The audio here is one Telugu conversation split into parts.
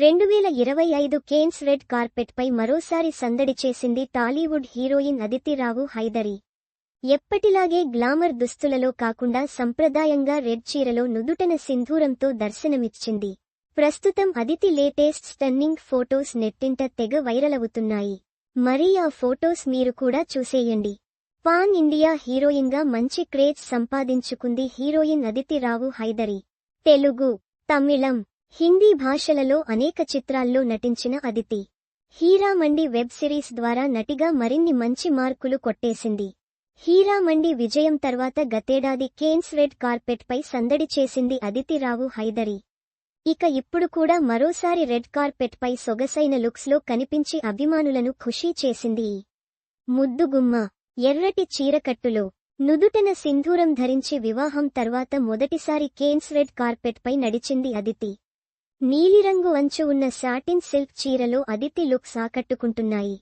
రెండు వేల ఇరవై ఐదు కేన్స్ రెడ్ కార్పెట్ పై మరోసారి సందడి చేసింది టాలీవుడ్ హీరోయిన్ అదితి రావు హైదరి. ఎప్పటిలాగే గ్లామర్ దుస్తులలో కాకుండా సంప్రదాయంగా రెడ్ చీరలో నుదుటన సింధూరంతో దర్శనమిచ్చింది. ప్రస్తుతం అదితి లేటెస్ట్ స్టన్నింగ్ ఫోటోస్ నెట్టింట తెగ వైరల్ అవుతున్నాయి మరి ఆ ఫోటోస్ మీరు కూడా చూసేయండి. పాన్ ఇండియా హీరోయిన్గా మంచి క్రేజ్ సంపాదించుకుంది హీరోయిన్ అదితి రావు హైదరి. తెలుగు తమిళం హిందీ భాషలలో అనేక చిత్రాల్లో నటించిన అదితి. హీరామండి వెబ్ సిరీస్ ద్వారా నటిగా మరిన్ని మంచి మార్కులు కొట్టేసింది. హీరామండి విజయం తర్వాత గతేడాది కేన్స్ రెడ్ కార్పెట్ పై సందడి చేసింది అదితి రావు హైదరి. ఇక ఇప్పుడు కూడా మరోసారి రెడ్ కార్పెట్ పై సొగసైన లుక్స్లో కనిపించి అభిమానులను ఖుషీ చేసింది ముద్దుగుమ్మ. ఎర్రటి చీరకట్టులో. నుదుటన సింధూరం ధరించి వివాహం తర్వాత మొదటిసారి కేన్స్ రెడ్ కార్పెట్ పై నడిచింది అదితి. నీలిరంగు అంచు ఉన్న సాటిన్ సిల్క్ చీరలో అదితి లుక్స్ ఆకట్టుకుంటున్నాయి.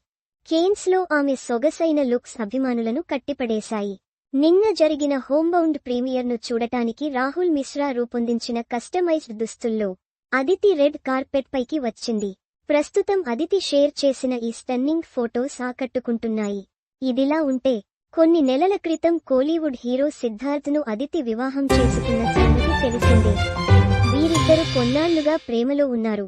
కేన్స్లో ఆమె సొగసైన లుక్స్ అభిమానులను కట్టిపడేశాయి. నిన్న జరిగిన హోంబౌండ్ ప్రీమియర్ను చూడటానికి రాహుల్ మిశ్రా రూపొందించిన కస్టమైజ్డ్ దుస్తుల్లో అదితి రెడ్ కార్పెట్ పైకి వచ్చింది. ప్రస్తుతం అదితి షేర్ చేసిన ఈ స్టన్నింగ్ ఫోటోస్ ఆకట్టుకుంటున్నాయి. ఇదిలా ఉంటే కొన్ని నెలల క్రితం కోలీవుడ్ హీరో సిద్ధార్థ్ను అదితి వివాహం చేసుకున్న సంగతి తెలిసిందే. కొన్నాళ్ళుగా ప్రేమలో ఉన్నారు.